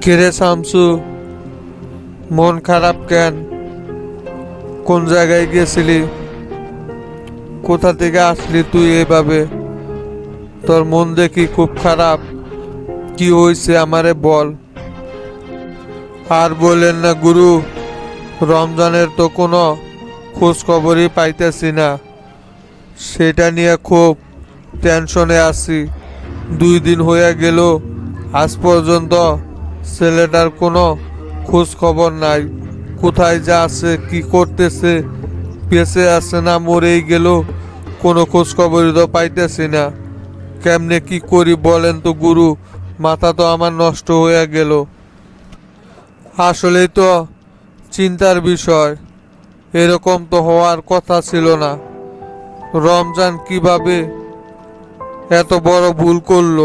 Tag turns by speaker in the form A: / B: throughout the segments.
A: কিরে শামসু? মন খারাপ কেন? কোন জায়গায় গেছিলি? কোথা থেকে আসলি তুই এভাবে? তোর মন দেখি খুব খারাপ। কি হয়েছে আমারে বল। আর বলেন না গুরু, রমজানের তো কোনো খোঁজ খবরই পাইতেছি না। সেটা নিয়ে খুব টেনশনে আছি। দুই দিন হয়ে গেল, আজ পর্যন্ত ছেলেটার কোনো খোঁজ খবর নাই। কোথায় যা আছে, কি করতেছে, বেঁচে আছে না মরেই গেল, কোনো খোঁজ খবরই তো পাইতেছি না। কেমনে কি করি বলেন তো গুরু, মাথা তো আমার নষ্ট হয়ে গেল। আসলেই তো চিন্তার বিষয়, এরকম তো হওয়ার কথা ছিল না। রমজান কীভাবে এত বড় ভুল করল।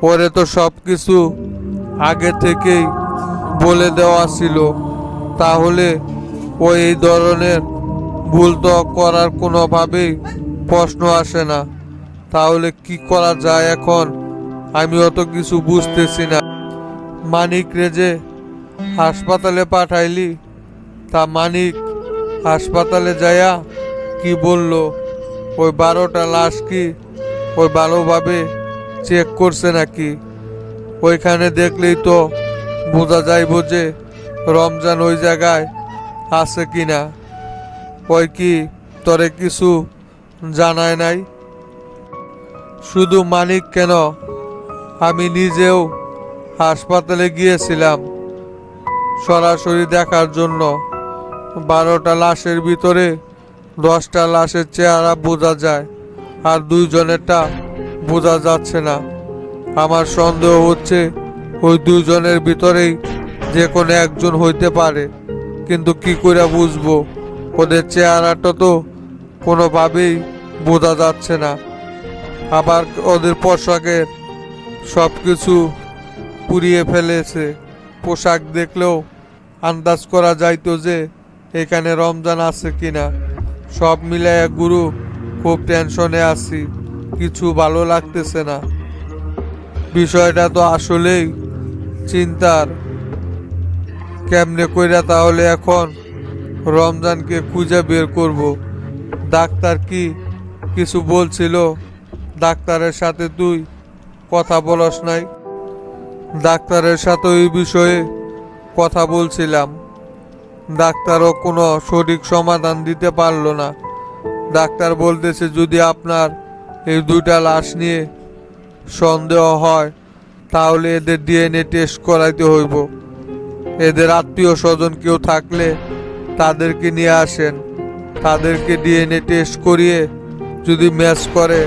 A: পরে তো সব কিছু আগে থেকেই বলে দেওয়া ছিল। তাহলে ও এই ধরনের ভুল তো করার কোনোভাবেই প্রশ্ন আসে না। তাহলে কি করা যায় এখন? আমি অত কিছু বুঝতেছি না। মানিক রেজে হাসপাতালে পাঠাইলি, তা মানিক হাসপাতালে যায়া কি বলল? ওই বারোটা লাশ কি ওই ভালোভাবে চেক করছে নাকি? ওইখানে দেখলেই তো বোঝা যাইব যে রমজান ওই জায়গায় আছে কি না ওই কি তোরে কিছু জানায় নাই? শুধু মানিক কেন? আমি নিজেও হাসপাতালে গিয়েছিলাম সরাসরি দেখার জন্য। বারোটা লাশের ভিতরে দশটা লাশের চেহারা বোঝা যায়। আর দুইজনেরটা বোঝা যাচ্ছে না। আমার সন্দেহ হচ্ছে ওই দুইজনের ভিতরেই যে কোনো একজন হইতে পারে। কিন্তু কি করে বুঝব? ওদের চেহারাটা তো কোনোভাবেই বোঝা যাচ্ছে না। আবার ওদের পোশাকের সব কিছু পুড়িয়ে ফেলেছে। পোশাক দেখলেও আন্দাজ করা যাইতো যে এখানে রমজান আছে কিনা। সব মিলাইয়া গুরু খুব টেনশনে আছি, কিছু ভালো লাগতেছে না। বিষয়টা তো আসলেই চিন্তার। কেমনে কইরা তাহলে এখন রমজানকে খুঁজে বের করব? ডাক্তার কি কিছু বলছিল? ডাক্তারের সাথে তুই কথা বলস নাই? ডাক্তারের সাথে ওই বিষয়ে কথা বলছিলাম। ডাক্তারও কোনো সঠিক সমাধান দিতে পারল না। ডাক্তার বলতেছে যদি আপনার এই দুইটা লাশ নিয়ে সন্দেহ হয়, তাহলে এদের ডিএনএ টেস্ট করাইতে হইব। এদের আত্মীয় স্বজন কেউ থাকলে তাদেরকে নিয়ে আসেন। তাদেরকে ডিএনএ টেস্ট করিয়ে যদি ম্যাচ করে,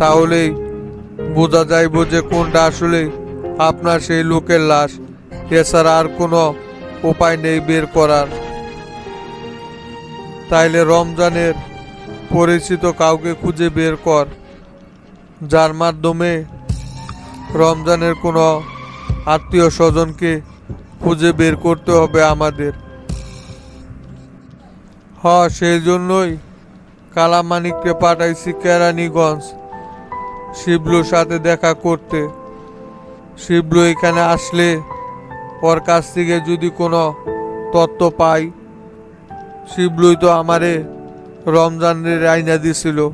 A: তাহলেই বোঝা যাইব যে কোনটা আসলে আপনার সেই লোকের লাশ। এছাড়া আর কোনো উপায় নেই বের করার। তাইলে রমজানের পরিচিত কাউকে খুঁজে বের কর, যার মাধ্যমে রমজানের কোনো আত্মীয় স্বজনকে খুঁজে বের করতে হবে আমাদের। হ সেই জন্যই কালামানিককে পাঠাইছি কেরানীগঞ্জ শিবলুর সাথে দেখা করতে। শিবলু এখানে আসলে ওর কাছ থেকে যদি কোনো তত্ত্ব পাই, শিবলুই তো আমারে রমজানের আইনা দিছিল।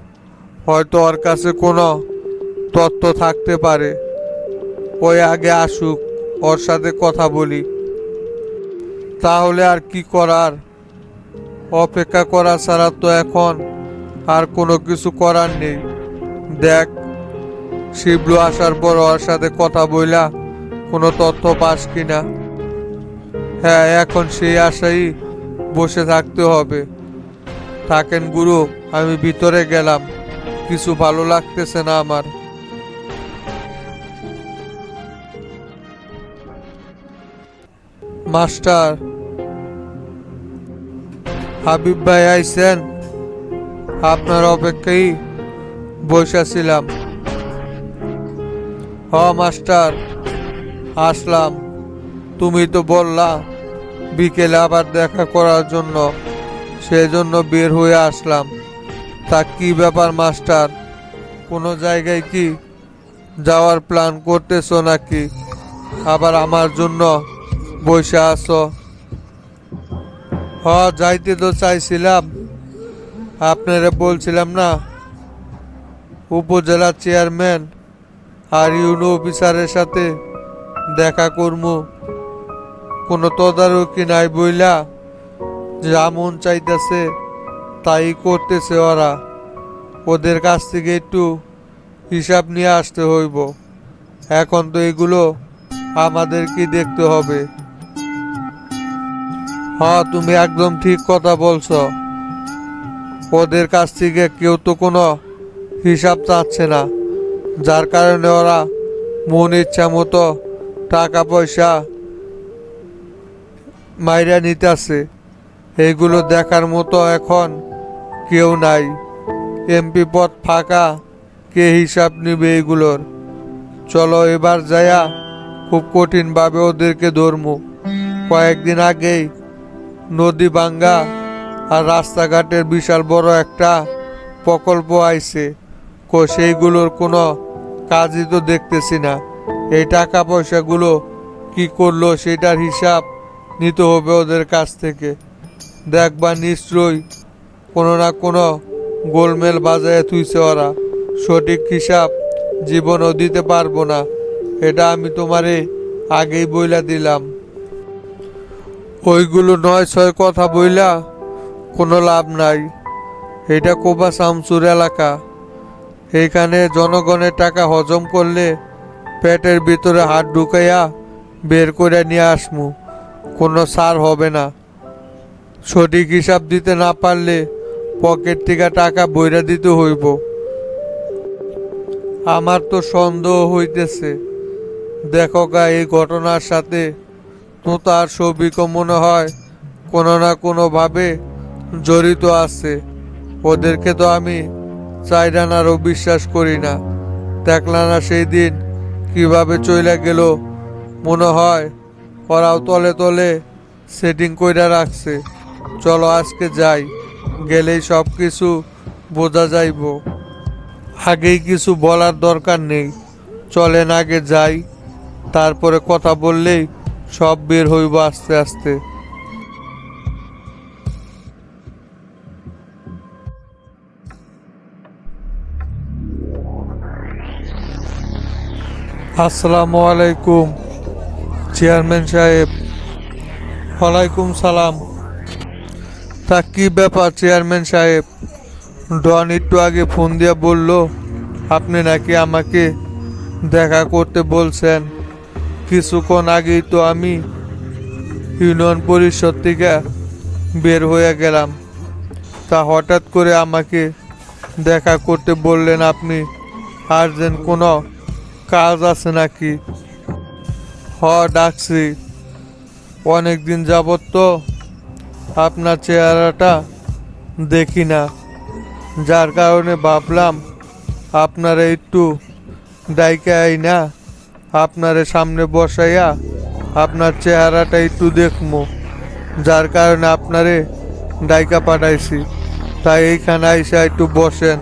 A: হয়তো ওর কাছে কোনো তত্ত্ব থাকতে পারে। ওই আগে আসুক, ওর সাথে কথা বলি। তাহলে আর কি করার? অপেক্ষা করা ছাড়া তো এখন আর কোনো কিছু করার নেই। দেখ, শিবলু আসার পর ওর সাথে কথা বইলা কোনো তথ্য পাস কিনা? হ্যাঁ এখন সেই আশাই বসে থাকতে হবে। থাকেন, গুরু, আমি ভিতরে গেলাম। কিছু ভালো লাগতেছে না আমার। মাস্টার, হাবিব ভাই আইছেন। আপনার অপেক্ষায় বসেছিলাম হ, মাস্টার, আসলাম। তুমি তো বললা, বিকেলে আবার দেখা করার জন্য। সেজন্য বের হয়ে আসলাম। তা কি ব্যাপার, মাস্টার? কোনো জায়গায় কি যাওয়ার প্ল্যান করতেছো নাকি? আবার আমার জন্য বসে আছো? হ, যাইতে তো চাইছিলাম। আপনারা বলছিলাম না, উপজেলা চেয়ারম্যান আর ইউনো অফিসারের সাথে দেখা করমু। কোনো তদারকি নাই বইলা। যা মন চাইতেছে, তাই করতেছে ওরা। ওদের কাছ থেকে একটু হিসাব নিয়ে আসতে হইব। এখন তো এগুলো আমাদেরকে দেখতে হবে। হ্যাঁ তুমি একদম ঠিক কথা বলছো। ওদের কাছ থেকে কেউ তো কোনো হিসাব চাচ্ছে না। যার কারণে ওরা মন ইচ্ছা মতো টাকা পয়সা মাইরা নিতে নিতেছে। এইগুলো দেখার মতো এখন কেউ নাই। এমপি পদ ফাঁকা, কে হিসাব নিবে এগুলোর? চলো এবার যায়া খুব কঠিনভাবে ওদেরকে ধরমু। কয়েকদিন আগেই নদী ভাঙ্গা আর রাস্তাঘাটের বিশাল বড় একটা প্রকল্প আইছে। কো, সেইগুলোর কোনো কাজই তো দেখতেছি না। এই টাকা পয়সাগুলো কি করল সেটার হিসাব নিতে হবে ওদের কাছ থেকে। দেখবা নিশ্চয়ই কোনো না কোনো গোলমেল বাজায় তুইছে ওরা। সঠিক হিসাব জীবনও দিতে পারব না, এটা আমি তোমারে আগেই বইলা দিলাম। ওইগুলো নয় ছয় কথা বইলা কোনো লাভ নাই। এটা কোবা শামসুর এলাকা। এইখানে জনগণের টাকা হজম করলে পেটের ভিতরে হাত ঢুকাইয়া বের করে নিয়ে আসমু। কোনো সার হবে না। সঠিক হিসাব দিতে না পারলে পকেট থেকে টাকা বইরা দিতে হইব। আমার তো সন্দেহ হইতেছে। দেখো গা, এই ঘটনার সাথে তো তার সবিকও মনে হয় কোনো না কোনোভাবে জড়িত আছে। ওদেরকে তো আমি চাইরানারও বিশ্বাস করি না। দেখলা না সেই দিন কীভাবে চইলা গেল, মনে হয় ওরাও তলে তলে সেটিং কইরা রাখছে। চলো আজকে যাই, গেলেই সব কিছু বোঝা যাইব। আগেই কিছু বলার দরকার নেই। চলেন আগে যাই, তারপরে কথা বললেই সব বের হইব আস্তে আস্তে। আসসালামু আলাইকুম, চেয়ারম্যান সাহেব। ওয়ালাইকুম সালাম। তা কি ব্যাপার, চেয়ারম্যান সাহেব? ডন একটু আগে ফোন দিয়ে বলল, আপনি নাকি আমাকে দেখা করতে বলছেন। কিছুক্ষণ আগেই তো আমি ইউনিয়ন পরিষদ থেকে বের হয়ে গেলাম। তা হঠাৎ করে আমাকে দেখা করতে বললেন আপনি। আর্জেন্ট কোনো কাজ আছে নাকি? হ, ডাকছি। অনেক দিন যাবত তো আপনার চেহারাটা দেখি না। যার কারণে ভাবলাম, আপনারা একটু ডাইকে আই না, আপনারে সামনে বসাইয়া আপনার চেহারাটা একটু দেখমু। যার কারণে আপনারে ডাইকা পাঠাইছি। তাই এইখানে আইসা একটু বসেন,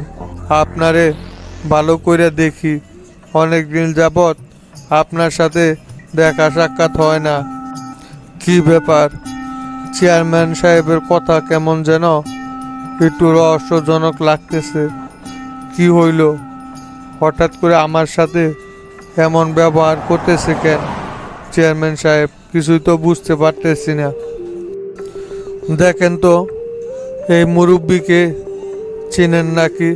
A: আপনারে ভালো করে দেখি। অনেক দিন যাবৎ আপনার সাথে দেখা সাক্ষাৎ হয় না। কি ব্যাপার? চেয়ারম্যান সাহেবের কথা কেমন যেন একটু রহস্যজনক লাগতেছে। কি হইল? হঠাৎ করে আমার সাথে এমন ব্যবহার করতেছে কেন? চেয়ারম্যান সাহেব, কিছুই তো বুঝতে পারতেছি না। দেখেন তো, এই মুরব্বিকে চেনেন নাকি?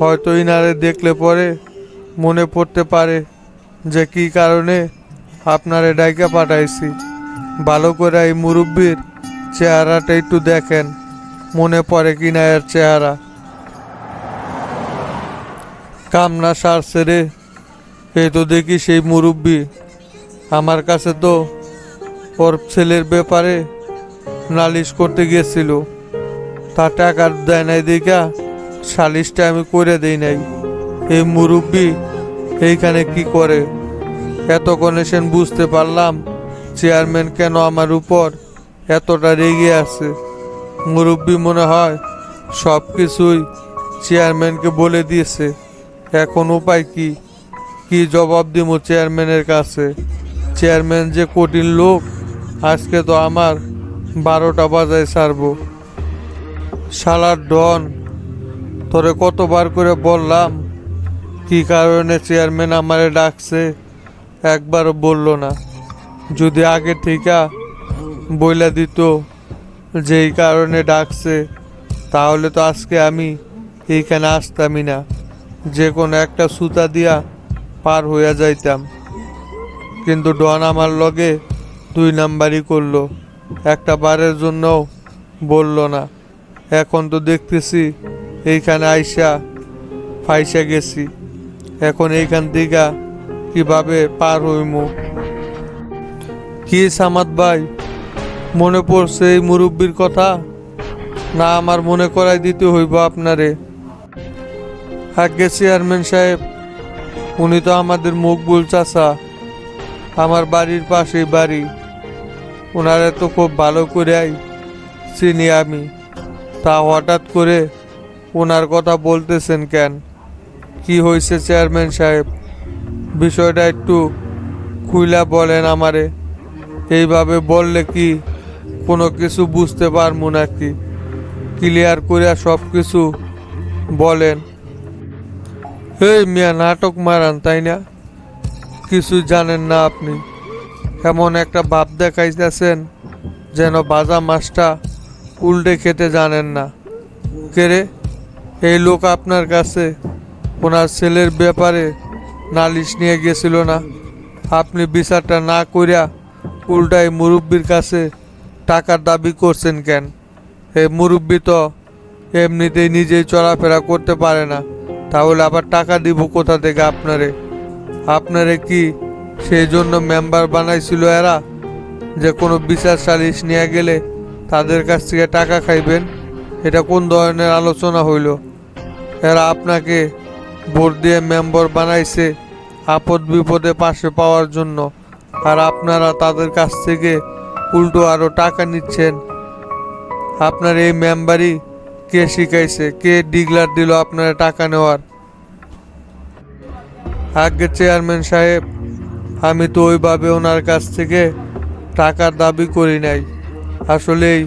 A: হয়তো ইনারে দেখলে পরে মনে পড়তে পারে যে কি কারণে আপনারে ডাইকা পাঠাইছি। ভালো করে এই মুরব্বির চেহারাটা একটু দেখেন। মনে পড়ে কিনা এর চেহারা। কামনা সারছে রে এই তো দেখি সেই মুরব্বি। আমার কাছে তো ওর ছেলের ব্যাপারে নালিশ করতে গিয়েছিল তা টাকা দেয় নাই দেখা, সালিশটা আমি করে দেই নাই। এই মুরব্বি এইখানে কি করে? এতক্ষণে সেন বুঝতে পারলাম চেয়ারম্যান কেন আমার উপর এতটা রেগে আছে? মুরব্বি মনে হয় সব কিছুই চেয়ারম্যানকে বলে দিয়েছে। এখন উপায় কি? কি জবাব দিব চেয়ারম্যানের কাছে? চেয়ারম্যান যে কঠিন লোক, আজকে তো আমার বারোটা বাজায় ছাড়বো। শালার ডন, তোরে কতবার করে বললাম, কি কারণে চেয়ারম্যান আমারে ডাকছে, একবারও বলল না। যদি আগে থেকে বইলা দিত, যেই কারণে ডাকছে, তাহলে তো আজকে আমি এইখানে আসতামই না। যে কোনো একটা সুতা দিয়া পার হইয়া যাইতাম। কিন্তু ডন আমার লগে দুই নাম্বারই করল। একটা বারের জন্যও বলল না। এখন তো দেখতেছি এইখানে আইসা ফাইসা গেছি। এখন এইখান থেকে কীভাবে পার হইমু? কি সামাদ ভাই? মনে পড়ছে এই মুরব্বীর কথা? না, আমার মনে করাই দিতে হইব আপনারে। আগে চেয়ারম্যান সাহেব, উনি তো আমাদের মকবুল চাচা। আমার বাড়ির পাশেই বাড়ি। ওনারা তো খুব ভালো করেই চিনি আমি। তা হঠাৎ করে ওনার কথা বলতেছেন কেন? কি হয়েছে চেয়ারম্যান সাহেব? বিষয়টা একটু খুইলা বলেন আমারে। এইভাবে বললে কি কোনো কিছু বুঝতে পারব নাকি? ক্লিয়ার করে সব কিছু বলেন। এই মিয়া নাটক মারান, তাই না? কিছু জানেন না আপনি। এমন একটা ভাব দেখাইতেছেন যেন বাজা মাছটা উল্টে খেতে জানেন না। কেরে এই লোক আপনার কাছে ওনার ছেলের ব্যাপারে নালিশ নিয়ে গেছিল না? আপনি বিচারটা না করিয়া উল্টাই মুরব্বির কাছে টাকার দাবি করছেন কেন? এই মুরব্বি তো এমনিতেই নিজেই চলাফেরা করতে পারে না। তাহলে আবার টাকা দিব কোথা থেকে আপনারে? আপনারে কি সেই জন্য মেম্বার বানাইছিল এরা? যে কোনো বিচার সালিশ নিয়ে গেলে তাদের কাছ থেকে টাকা খাইবেন? এটা কোন ধরনের আলোচনা হইল? এরা আপনাকে ভোট দিয়ে মেম্বার বানাইছে আপদ বিপদে পাশে পাওয়ার জন্য। আর আপনারা তাদের কাছ থেকে উল্টো আরও টাকা নিচ্ছেন। আপনার এই মেম্বারই কে শিখাইছে, কে ডিগলার দিল আপনারা টাকা নেওয়ার? আগে চেয়ারম্যান সাহেব, আমি তো ওইভাবে ওনার কাছ থেকে টাকার দাবি করি নাই। আসলেই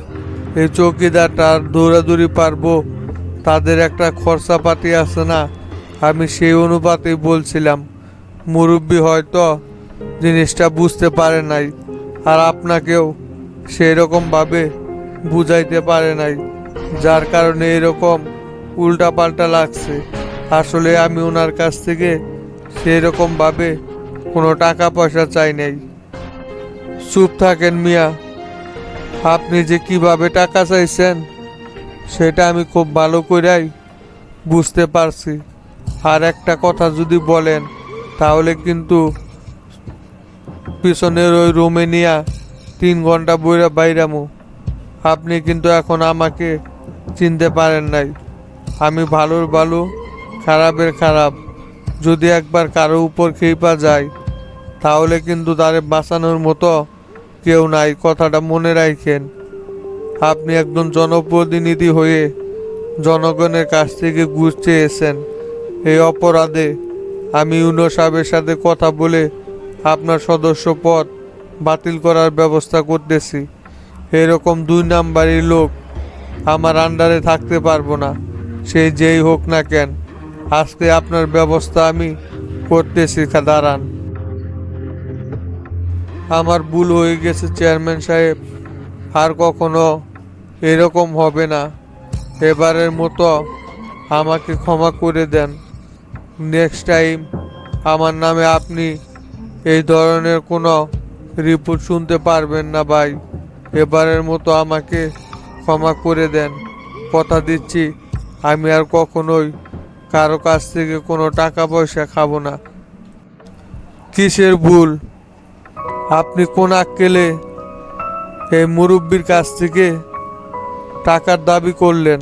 A: এই চৌকিদারটা আর দৌড়াদৌড়ি পারব, তাদের একটা খরচাপাতি আছে না, আমি সেই অনুপাতেই বলছিলাম। মুরব্বী হয়তো জিনিসটা বুঝতে পারে নাই, আর আপনাকেও সেই রকমভাবে বুঝাইতে পারে নাই, যার কারণে এরকম উল্টাপাল্টা লাগছে। আসলে আমি ওনার কাছ থেকে সেই রকমভাবে কোনো টাকা পয়সা চাই নাই। চুপ থাকেন মিয়া, আপনি যে কীভাবে টাকা চাইছেন, সেটা আমি খুব ভালো করেই বুঝতে পারছি। আর একটা কথা যদি বলেন, তাহলে কিন্তু পিছনের ওই রুমে নিয়া তিন ঘণ্টা বইরা বাইরামু। আপনি কিন্তু এখন আমাকে চিনতে পারেন নাই। আমি ভালোর ভালো খারাপের খারাপ। যদি একবার কারও উপর খেপা যায়, তাহলে কিন্তু তারে বাঁচানোর মতো কেউ নাই, কথাটা মনে রাখেন। আপনি একজন জনপ্রতিনিধি হয়ে জনগণের কাছ থেকে ঘুষ চেয়েছেন। এই অপরাধে আমি ইউনো সাহেবের সাথে কথা বলে আপনার সদস্য পদ বাতিল করার ব্যবস্থা করতেছি। এরকম দুই নাম্বারের লোক আমার আন্ডারে থাকতে পারব না। সে যেই হোক না কেন, আজকে আপনার ব্যবস্থা আমি করতেছি, দাঁড়ান। আমার ভুল হয়ে গেছে, চেয়ারম্যান সাহেব। আর কখনো এরকম হবে না। এবারের মতো আমাকে ক্ষমা করে দেন। নেক্সট টাইম আমার নামে আপনি এই ধরনের কোনো রিপোর্ট শুনতে পারবেন না ভাই। এবারের মতো আমাকে ক্ষমা করে দেন। কথা দিচ্ছি, আমি আর কখনোই কারও কাছ থেকে কোনো টাকা পয়সা খাব না। কিসের ভুল? আপনি কোন আক্কেলে এই মুরব্বির কাছ থেকে টাকার দাবি করলেন?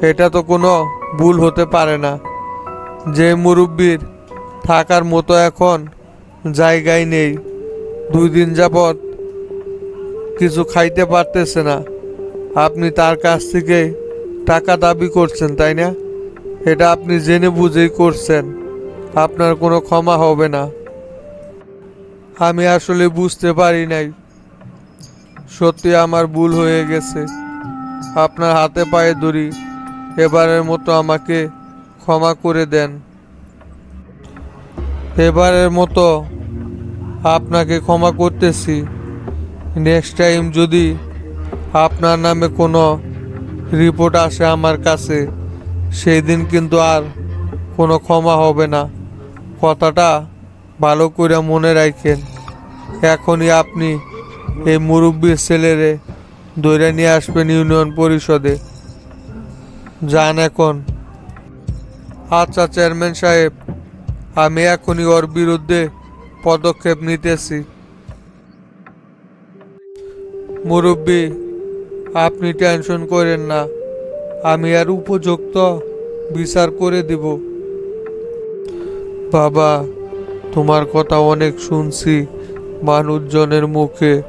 A: এটা তো কোনো ভুল হতে পারে না। যে মুরব্বির থাকার মতো এখন জায়গায় নেই। দুই দিন যাবৎ কিছু খাইতে পারতেছে না। আপনি তার কাছ থেকে টাকা দাবি করছেন, তাই না? এটা আপনি জেনে বুঝেই করছেন। আপনার কোনো ক্ষমা হবে না। আমি আসলে বুঝতে পারি নাই। সত্যি আমার ভুল হয়ে গেছে। আপনার হাতে পায়ে ধরি। এবারের মতো আমাকে ক্ষমা করে দেন। এবারের মতো আপনাকে ক্ষমা করতেছি। নেক্সট টাইম যদি আপনার নামে কোনো রিপোর্ট আসে আমার কাছে সেই দিন কিন্তু আর কোনো ক্ষমা হবে না। কথাটা ভালো করে মনে রাখেন। এখনই আপনি এই মুরব্বীর ছেলেরে ধরে নিয়ে আসবেন ইউনিয়ন পরিষদে। যান এখন। আচ্ছা চেয়ারম্যান সাহেব আমি এখনই ওর বিরুদ্ধে পদক্ষেপ নিতেছি। মুরব্বী, আপনি টেনশন করেন না। আমি আর উপযুক্ত বিচার করে দিব। বাবা, তোমার কথা অনেক শুনছি। মানুষজনের মুখে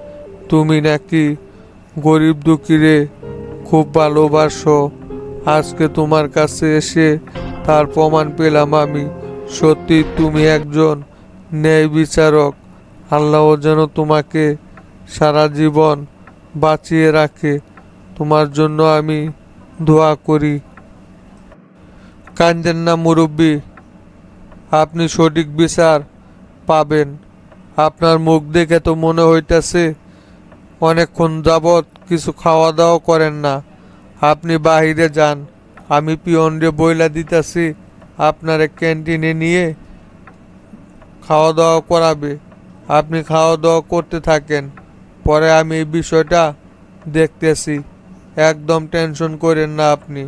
A: তুমি নাকি গরিব দুঃখীরে খুব ভালোবাসো। আজকে তোমার কাছে এসে তার প্রমাণ পেলাম আমি। সত্যি তুমি একজন ন্যায় বিচারক। আল্লাহ যেন তোমাকে সারা জীবন বাঁচিয়ে রাখে। তোমার জন্য আমি দোয়া করি। কান্দেন না মুরব্বী, আপনি সঠিক বিচার পাবেন। আপনার মুখ দেখে তো মনে হইতেছে, অনেকক্ষণ যাবৎ কিছু খাওয়া দাওয়া করেন না। আপনি বাহিরে যান, আমি পিয়নরে বইলা দিতেছি আপনার ক্যান্টিনে নিয়ে খাওয়া দাওয়া করাবে। আপনি খাওয়া দাওয়া করতে থাকেন। পরে আমি এই বিষয়টা দেখতেছি। একদম টেনশন করেন না আপনি।